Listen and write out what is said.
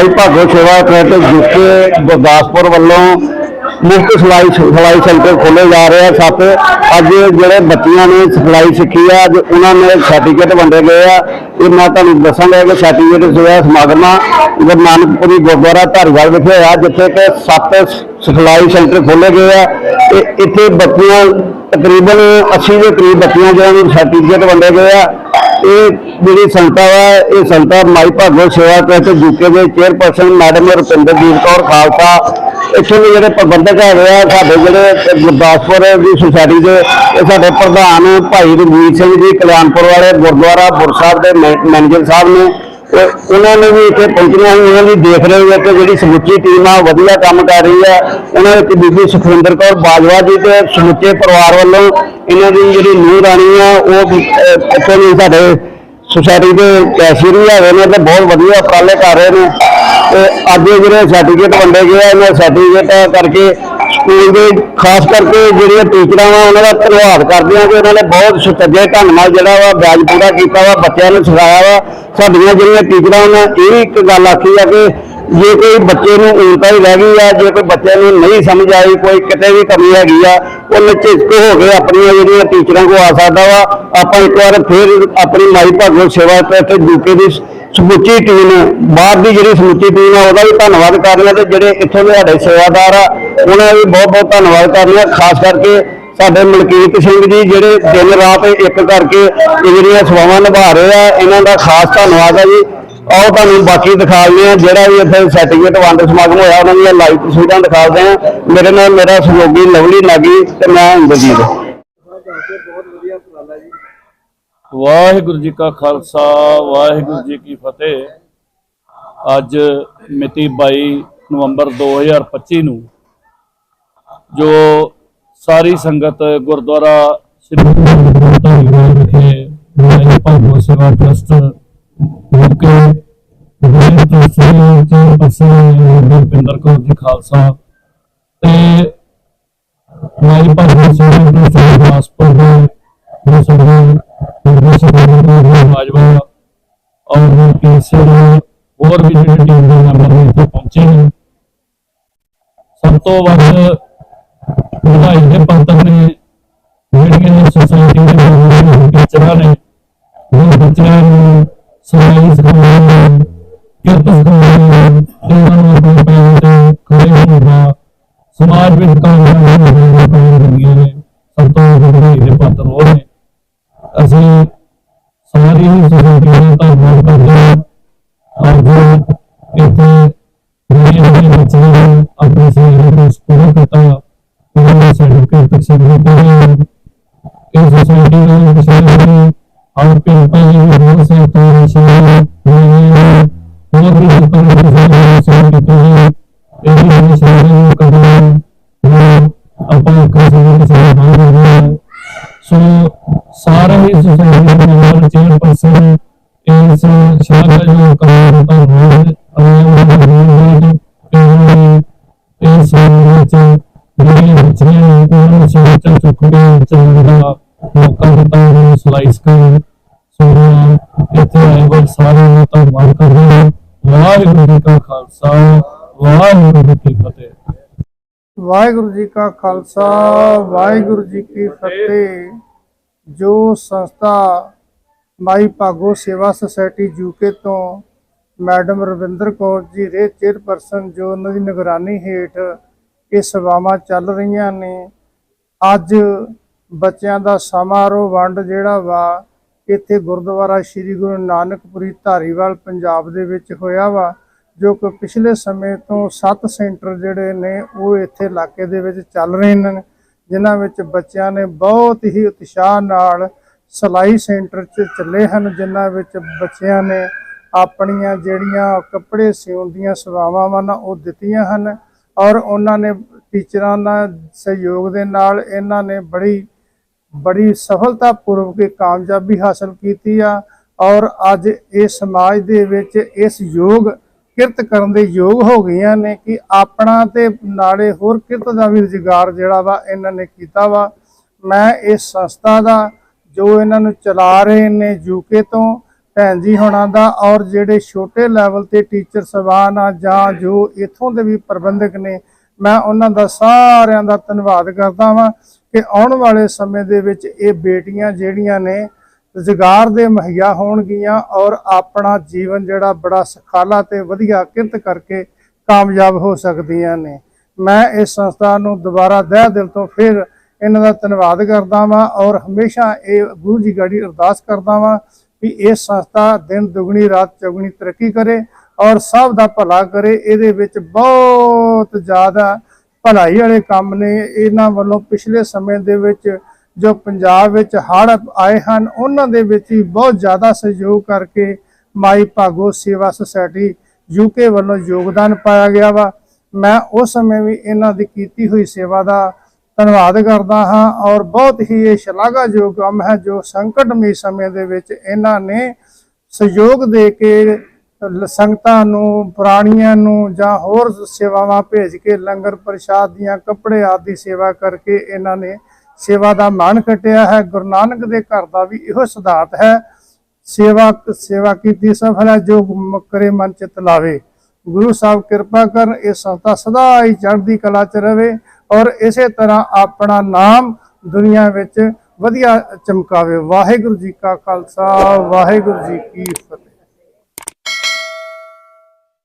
ਮਾਈ ਭਾਗੋ ਸੇਵਾ camp UK Gurdaspur ਵੱਲੋਂ ਮੁਫਤ ਸਿਲਾਈ ਸਿਲਾਈ ਸੈਂਟਰ ਖੋਲੇ ਜਾ ਰਹੇ ਆ ਸੱਤ। ਅੱਜ ਜਿਹੜੇ ਬੱਚਿਆਂ ਨੇ ਸਿਖਲਾਈ ਸਿੱਖੀ ਆ, ਅੱਜ ਉਹਨਾਂ ਨੇ ਸਰਟੀਫਿਕੇਟ ਵੰਡੇ ਗਏ ਆ। ਇਹ ਮੈਂ ਤੁਹਾਨੂੰ ਦੱਸਾਂਗਾ ਕਿ ਸਰਟੀਫਿਕੇਟ ਜੋ ਹੈ ਗੁਰੂ ਨਾਨਕਪੁਰੀ ਗੁਰਦੁਆਰਾ ਧਾਰੀਵਾਲ ਵਿਖੇ ਹੋਇਆ, ਜਿੱਥੇ ਕਿ ਸੱਤ ਸਿਖਲਾਈ ਸੈਂਟਰ ਖੋਲੇ ਗਏ ਆ। ਤੇ ਇੱਥੇ ਬੱਚੀਆਂ ਤਕਰੀਬਨ 80 ਦੇ ਕਰੀਬ ਬੱਚਿਆਂ ਜਿਹਨਾਂ ਨੂੰ ਸਰਟੀਫਿਕੇਟ ਵੰਡੇ ਗਏ ਆ। ਇਹ ਜਿਹੜੀ ਸੰਸਥਾ ਹੈ ਇਹ ਸੰਸਥਾ ਮਾਈ ਭਾਗੋ ਸੇਵਾ ਟਰਸਟ ਯੂਕੇ ਦੇ ਚੇਅਰਪਰਸਨ ਮੈਡਮ ਰੁਪਿੰਦਰਜੀਤ ਕੌਰ ਖਾਲਸਾ। ਇੱਥੇ ਦੇ ਜਿਹੜੇ ਪ੍ਰਬੰਧਕ ਹੈਗੇ ਆ, ਸਾਡੇ ਜਿਹੜੇ ਗੁਰਦਾਸਪੁਰ ਦੀ ਸੁਸਾਇਟੀ ਦੇ, ਇਹ ਸਾਡੇ ਪ੍ਰਧਾਨ ਭਾਈ ਰਣਜੀਤ ਸਿੰਘ ਜੀ, ਕਲਿਆਣਪੁਰ ਵਾਲੇ ਗੁਰਦੁਆਰਾ ਬੁਰ ਸਾਹਿਬ ਦੇ ਮੈ- ਮੈਨੇਜਰ ਸਾਹਿਬ ਨੇ। ਉਹਨਾਂ ਨੇ ਵੀ ਇੱਥੇ ਪਹੁੰਚਣਾ ਸੀ ਉਹਨਾਂ ਦੀ ਦੇਖ ਰਹੇ ਹੋ ਕਿ ਜਿਹੜੀ ਸਮੁੱਚੀ ਟੀਮ ਆ ਉਹ ਵਧੀਆ ਕੰਮ ਕਰ ਰਹੀ ਹੈ ਉਹਨਾਂ ਵਿੱਚ ਬੀਬੀ ਸੁਖਵਿੰਦਰ ਕੌਰ ਬਾਜਵਾ ਜੀ ਤੇ ਸਮੁੱਚੇ ਪਰਿਵਾਰ ਵੱਲੋਂ ਇਹਨਾਂ ਦੀ ਜਿਹੜੀ ਨੂੰਹ ਰਾਣੀ ਆ ਉਹ ਵੀ, ਇੱਥੇ ਵੀ ਸਾਡੇ ਸੁਸਾਇਟੀ ਦੇ ਕੈਸ਼ੀਅਰ ਵੀ ਹੈਗੇ ਨੇ ਤੇ ਬਹੁਤ ਵਧੀਆ ਉਪਰਾਲੇ ਕਰ ਰਹੇ ਨੇ। ਤੇ ਅੱਜ ਜਿਹੜੇ ਸਰਟੀਫਿਕੇਟ ਵੰਡੇ ਗਏ ਆ ਇਹਨਾਂ ਸਰਟੀਫਿਕੇਟ ਕਰਕੇ ਸਕੂਲ ਦੇ, ਖਾਸ ਕਰਕੇ ਜਿਹੜੀਆਂ ਟੀਚਰਾਂ ਵਾ, ਉਹਨਾਂ ਦਾ ਧੰਨਵਾਦ ਕਰਦੇ ਆ ਕਿ ਉਹਨਾਂ ਨੇ ਬਹੁਤ ਸੁਚੱਜੇ ਢੰਗ ਨਾਲ ਜਿਹੜਾ ਵਾ ਵਿਆਜ ਪੂਰਾ ਕੀਤਾ ਵਾ, ਬੱਚਿਆਂ ਨੂੰ ਸਿਖਾਇਆ ਵਾ। ਸਾਡੀਆਂ ਜਿਹੜੀਆਂ ਟੀਚਰਾਂ ਉਹਨਾਂ ਇਹ ਵੀ ਇੱਕ ਗੱਲ ਆਖੀ ਆ ਕਿ ਜੇ ਕੋਈ ਬੱਚੇ ਨੂੰ ਉਲਟਾ ਹੀ ਰਹਿ ਗਈ ਆ, ਜੇ ਕੋਈ ਬੱਚੇ ਨੂੰ ਨਹੀਂ ਸਮਝ ਆਈ, ਕੋਈ ਕਿਤੇ ਵੀ ਕਮੀ ਹੈਗੀ ਆ, ਉਹ ਨਿਚਿਤ ਹੋ ਕੇ ਆਪਣੀਆਂ ਜਿਹੜੀਆਂ ਟੀਚਰਾਂ ਕੋ ਆ ਸਕਦਾ ਵਾ। ਆਪਾਂ ਇੱਕ ਵਾਰ ਫਿਰ ਆਪਣੀ ਮਾਈ ਭਾਗੋ ਸੇਵਾ ਟਰਸਟ ਯੂਕੇ ਦੀ ਸਮੁੱਚੀ ਟੀਮ ਬਾਹਰ ਦੀ ਜਿਹੜੀ ਸਮੁੱਚੀ ਟੀਮ ਆ, ਉਹਦਾ ਵੀ ਧੰਨਵਾਦ ਕਰਨਾ ਤੇ ਜਿਹੜੇ ਇੱਥੋਂ ਦੇ ਸਾਡੇ ਸੇਵਾਦਾਰ ਆ, ਉਹਨਾਂ ਦਾ ਵੀ ਬਹੁਤ ਬਹੁਤ ਧੰਨਵਾਦ ਕਰਨਾ ਖਾਸ ਕਰਕੇ ਸਾਡੇ ਮਲਕੀਤ ਸਿੰਘ ਜੀ, ਜਿਹੜੇ ਦਿਨ ਰਾਤ ਇੱਕ ਕਰਕੇ ਇਹ ਜਿਹੜੀਆਂ ਸੇਵਾਵਾਂ ਨਿਭਾ ਰਹੇ ਆ, ਇਹਨਾਂ ਦਾ ਖਾਸ ਧੰਨਵਾਦ ਆ ਜੀ। ਆਓ ਤੁਹਾਨੂੰ ਬਾਕੀ ਦਿਖਾਉਂਦੇ ਦਿੰਦੇ ਆ ਜਿਹੜਾ ਵੀ ਇੱਥੇ ਸਰਟੀਫਿਕੇਟ ਵੰਡ ਸਮਾਗਮ ਹੋਇਆ, ਉਹਨਾਂ ਦੀਆਂ ਲਾਈਵ ਤਸਵੀਰਾਂ ਦਿਖਾ ਦਿੰਦੇ ਆ ਮੇਰੇ ਨਾਲ ਮੇਰਾ ਸਹਿਯੋਗੀ ਲਵਲੀ ਨਾਗੀ ਤੇ ਮੈਂ ਇੰਦਰਜੀਤ। ਵਾਹਿਗੁਰੂ ਜੀ ਕਾ ਖਾਲਸਾ, ਵਾਹਿਗੁਰੂ ਜੀ ਕੀ ਫਤਿਹ। ਅੱਜ ਮਿਤੀ 22 ਨਵੰਬਰ 2025 ਨੂੰ ਜੋ ਸਾਰੀ ਸੰਗਤ ਗੁਰਦੁਆਰਾ ਸ੍ਰੀ ਗੁਰੂ ਵਿਖੇ ਭਾਗੋ ਸੇਵਾ ਟਰਸਟ ਵਿਖੇ ਜਿਹੜੇ ਤਸਵੀਰ ਚ ਅਸੀਂ ਗੁਰਪਿੰਦਰ ਕੌਰ ਜੀ ਖਾਲਸਾ ਤੇ ਮਾਈ ਭਾਗੋ ਸੇਵਾ ਟਰਸਟ ਔਰ ਹੋਰ ਵੀ ਜਿਹੜੇ ਟੀਮ ਦੇ ਮੈਂਬਰ ਨੇ ਇੱਥੇ ਪਹੁੰਚੇ ਨੇ। ਸਭ ਤੋਂ ਵੱਧ ਵਧਾਈ ਦੇ ਪਾਤਰ ਨੇ ਜਿਹੜੀਆਂ ਸੋਸਾਇਟੀ ਦੇ ਮੈਂਬਰ ਨੇ ਟੀਚਰਾਂ ਨੇ ਉਹ ਬੱਚਿਆਂ ਨੂੰ ਸਮਾਈ ਸਿਖਾਉਣ ਕਿਰਤ ਸਿਖਾਉਣ ਇਹਨਾਂ ਨੂੰ ਆਪਣੇ ਪੈਰਾਂ ਤੇ ਖੜੇ ਹੋਣ ਸਮਾਜ ਵਿੱਚ ਕੰਮ ਕਰਨ ਦਾ ਲੱਗੀਆਂ ਨੇ। ਸਭ ਤੋਂ ਵਧਾਈ ਦੇ ਪਾਤਰ ਉਹ ਨੇ। ਅਸੀਂ ਸਾਰੀ ਹੀ ਸੋਸਾਇਟੀ ਦਾ ਧੰਨਵਾਦ ਕਰਦੇ पे बड़ी बड़ी बच्चियाँ हैं अपने सीखने को पूरा करता उन्होंने सर्टिफिकेट तक सीखने के लिए इस सोसाइटी में विशाल में और पेपर ये बहुत से तो विशाल में बहुत ही पेपर विशाल में सुन लेते हैं एक ही विशाल में करना अपना कैसे कैसे भाग रहे हैं सो सारा ही सोसाइटी में हमारा चेयरपर्सन इस शाखा जो काम करता है ਵਿੱਚ ਜਿਹੜੇ ਬੱਚੇ ਨੇ ਉਹਨਾਂ ਨੂੰ ਸੋਚਣ ਚੁੱਕਦੇ ਚੱਲਣ ਦਾ ਮੌਕਾ ਦਿੱਤਾ ਉਹਨਾਂ ਨੂੰ ਸਲਾਈਸ ਕਰਨ ਸੋ ਇੱਥੇ ਆਏ ਹੋਏ ਸਾਰੇ ਨੂੰ ਧੰਨਵਾਦ ਕਰਦੇ ਹਾਂ ਵਾਹਿਗੁਰੂ ਜੀ ਕਾ ਖਾਲਸਾ ਵਾਹਿਗੁਰੂ ਜੀ ਕੀ ਫਤਿਹ ਵਾਹਿਗੁਰੂ ਜੀ ਕਾ ਖਾਲਸਾ, ਵਾਹਿਗੁਰੂ ਜੀ ਕੀ ਫਤਿਹ। ਜੋ ਸੰਸਥਾ ਮਾਈ ਭਾਗੋ ਸੇਵਾ ਸੁਸਾਇਟੀ ਯੂਕੇ ਤੋਂ ਮੈਡਮ ਰਵਿੰਦਰ ਕੌਰ ਜੀ ਦੇ ਚੇਅਰਪਰਸਨ ਜੋ ਉਹਨਾਂ ਦੀ ਨਿਗਰਾਨੀ ਹੇਠ ਇਹ ਸੇਵਾਵਾਂ ਚੱਲ ਰਹੀਆਂ ਨੇ। ਅੱਜ ਬੱਚਿਆਂ ਦਾ ਸਮਾਰੋਹ ਵੰਡ ਜਿਹੜਾ ਵਾ, ਇੱਥੇ ਗੁਰਦੁਆਰਾ ਸ੍ਰੀ ਗੁਰੂ ਨਾਨਕਪੁਰੀ ਧਾਰੀਵਾਲ ਪੰਜਾਬ ਦੇ ਵਿੱਚ ਹੋਇਆ ਵਾ, ਜੋ ਕਿ ਪਿਛਲੇ ਸਮੇਂ ਤੋਂ 7 ਸੈਂਟਰ ਜਿਹੜੇ ਨੇ, ਉਹ ਇੱਥੇ ਇਲਾਕੇ ਦੇ ਵਿੱਚ ਚੱਲ ਰਹੇ ਨੇ। ਜਿਨ੍ਹਾਂ ਵਿੱਚ ਬੱਚਿਆਂ ਨੇ ਬਹੁਤ ਹੀ ਉਤਸ਼ਾਹ ਨਾਲ ਸਲਾਈ ਸੈਂਟਰ 'ਚ ਚੱਲੇ ਹਨ, ਜਿਨ੍ਹਾਂ ਵਿੱਚ ਬੱਚਿਆਂ ਨੇ ਆਪਣੀਆਂ ਜਿਹੜੀਆਂ ਕੱਪੜੇ ਸਿਉਣ ਦੀਆਂ ਸੇਵਾਵਾਂ ਵਾ ਉਹ ਦਿੱਤੀਆਂ ਹਨ। ਔਰ ਉਹਨਾਂ ਨੇ ਟੀਚਰਾਂ ਨਾਲ ਸਹਿਯੋਗ ਦੇ ਨਾਲ ਇਹਨਾਂ ਨੇ ਬੜੀ ਬੜੀ ਸਫਲਤਾ ਪੂਰਵਕ ਕਾਮਯਾਬੀ ਹਾਸਲ ਕੀਤੀ ਆ। ਔਰ ਅੱਜ ਇਹ ਸਮਾਜ ਦੇ ਵਿੱਚ ਇਸ ਯੋਗ, ਕਿਰਤ ਕਰਨ ਦੇ ਯੋਗ ਹੋ ਗਈਆਂ ਨੇ ਕਿ ਆਪਣਾ ਤੇ ਨਾਲੇ ਹੋਰ ਕਿਰਤ ਦਾ ਵੀ ਰੁਜ਼ਗਾਰ ਜਿਹੜਾ ਵਾ ਇਹਨਾਂ ਨੇ ਕੀਤਾ ਵਾ। ਮੈਂ ਇਸ ਸੰਸਥਾ ਦਾ ਜੋ ਇਹਨਾਂ ਨੂੰ ਚਲਾ ਰਹੇ ਨੇ ਯੂਕੇ ਤੋਂ ਭੈਣ ਜੀ ਹੋਣਾ ਦਾ ਔਰ ਜਿਹੜੇ ਛੋਟੇ ਲੈਵਲ ਤੇ ਟੀਚਰ ਸਵਾਨ ਆ ਜਾਂ ਜੋ ਇਥੋਂ ਦੇ ਵੀ ਪ੍ਰਬੰਧਕ ਨੇ, ਮੈਂ ਉਹਨਾਂ ਦਾ ਸਾਰਿਆਂ ਦਾ ਧੰਨਵਾਦ ਕਰਦਾ ਵਾਂ ਕਿ ਆਉਣ ਵਾਲੇ ਸਮੇਂ ਦੇ ਵਿੱਚ ਇਹ ਬੇਟੀਆਂ ਜਿਹੜੀਆਂ ਨੇ ਰੁਜ਼ਗਾਰ ਦੇ ਮੁਹੱਈਆ ਹੋਣਗੀਆਂ ਔਰ ਆਪਣਾ ਜੀਵਨ ਜਿਹੜਾ ਬੜਾ ਸਖਾਲਾ ਤੇ ਵਧੀਆ ਕਿਰਤ ਕਰਕੇ ਕਾਮਯਾਬ ਹੋ ਸਕਦੀਆਂ ਨੇ। ਮੈਂ ਇਸ ਸੰਸਥਾ ਨੂੰ ਦੁਬਾਰਾ ਦਹਿ ਦਿਲ ਤੋਂ ਫਿਰ ਇਹਨਾਂ ਦਾ ਧੰਨਵਾਦ ਕਰਦਾ ਵਾਂ ਔਰ ਹਮੇਸ਼ਾ ਇਹ ਗੁਰੂ ਜੀ ਗਾੜੀ ਅਰਦਾਸ ਕਰਦਾ ਵਾਂ ਵੀ ਇਹ ਸੰਸਥਾ ਦਿਨ ਦੁਗਣੀ, ਰਾਤ ਚੌਗਣੀ ਤਰੱਕੀ ਕਰੇ ਔਰ ਸਭ ਦਾ ਭਲਾ ਕਰੇ। ਇਹਦੇ ਵਿੱਚ ਬਹੁਤ ਜ਼ਿਆਦਾ ਭਲਾਈ ਵਾਲੇ ਕੰਮ ਨੇ। ਇਹਨਾਂ ਵੱਲੋਂ ਪਿਛਲੇ ਸਮੇਂ ਦੇ ਵਿੱਚ ਜੋ ਪੰਜਾਬ ਵਿੱਚ ਹੜ੍ਹ ਆਏ ਹਨ, ਉਹਨਾਂ ਦੇ ਵਿੱਚ ਵੀ ਬਹੁਤ ਜ਼ਿਆਦਾ ਸਹਿਯੋਗ ਕਰਕੇ ਮਾਈ ਭਾਗੋ ਸੇਵਾ ਸੁਸਾਇਟੀ ਯੂਕੇ ਵੱਲੋਂ ਯੋਗਦਾਨ ਪਾਇਆ ਗਿਆ ਵਾ। ਮੈਂ ਉਸ ਸਮੇਂ ਵੀ ਇਹਨਾਂ ਦੀ ਕੀਤੀ ਹੋਈ ਸੇਵਾ ਦਾ ਧੰਨਵਾਦ ਕਰਦਾ ਹਾਂ ਔਰ ਬਹੁਤ ਹੀ ਇਹ ਸ਼ਲਾਘਾਯੋਗ ਕੰਮ ਹੈ ਜੋ ਸੰਕਟਮਈ ਸਮੇਂ ਦੇ ਵਿੱਚ ਇਹਨਾਂ ਨੇ ਸਹਿਯੋਗ ਦੇ ਕੇ ਸੰਗਤਾਂ ਨੂੰ, ਪ੍ਰਾਣੀਆਂ ਨੂੰ ਜਾਂ ਹੋਰ ਸੇਵਾਵਾਂ ਭੇਜ ਕੇ ਲੰਗਰ ਪ੍ਰਸ਼ਾਦ ਦੀਆਂ ਕੱਪੜੇ ਆਦਿ ਸੇਵਾ ਕਰਕੇ ਇਹਨਾਂ ਨੇ ਸੇਵਾ ਦਾ ਮਾਣ ਕੱਟਿਆ ਹੈ। ਗੁਰੂ ਨਾਨਕ ਦੇ ਘਰ ਦਾ ਵੀ ਇਹੋ ਸਿਧਾਂਤ ਹੈ, ਸੇਵਾ ਸੇਵਾ ਕੀਤੀ ਸਫਲ ਹੈ ਜੋ ਮ- ਕਰੇ ਮਨ ਚਿਤ ਲਾਵੇ ਗੁਰੂ ਸਾਹਿਬ ਕਿਰਪਾ ਕਰਨ, ਇਹ ਸੰਸਥਾ ਸਦਾ ਹੀ ਚੜ੍ਹਦੀ ਕਲਾ ਚ ਰਵੇ ਔਰ ਇਸੇ ਤਰ੍ਹਾਂ ਆਪਣਾ ਨਾਮ ਦੁਨੀਆ ਵਿੱਚ ਵਧੀਆ ਚਮਕਾਵੇ। ਵਾਹਿਗੁਰੂ ਜੀ ਕਾ ਖਾਲਸਾ, ਵਾਹਿਗੁਰੂ ਜੀ ਕੀ ਫਤਿਹ।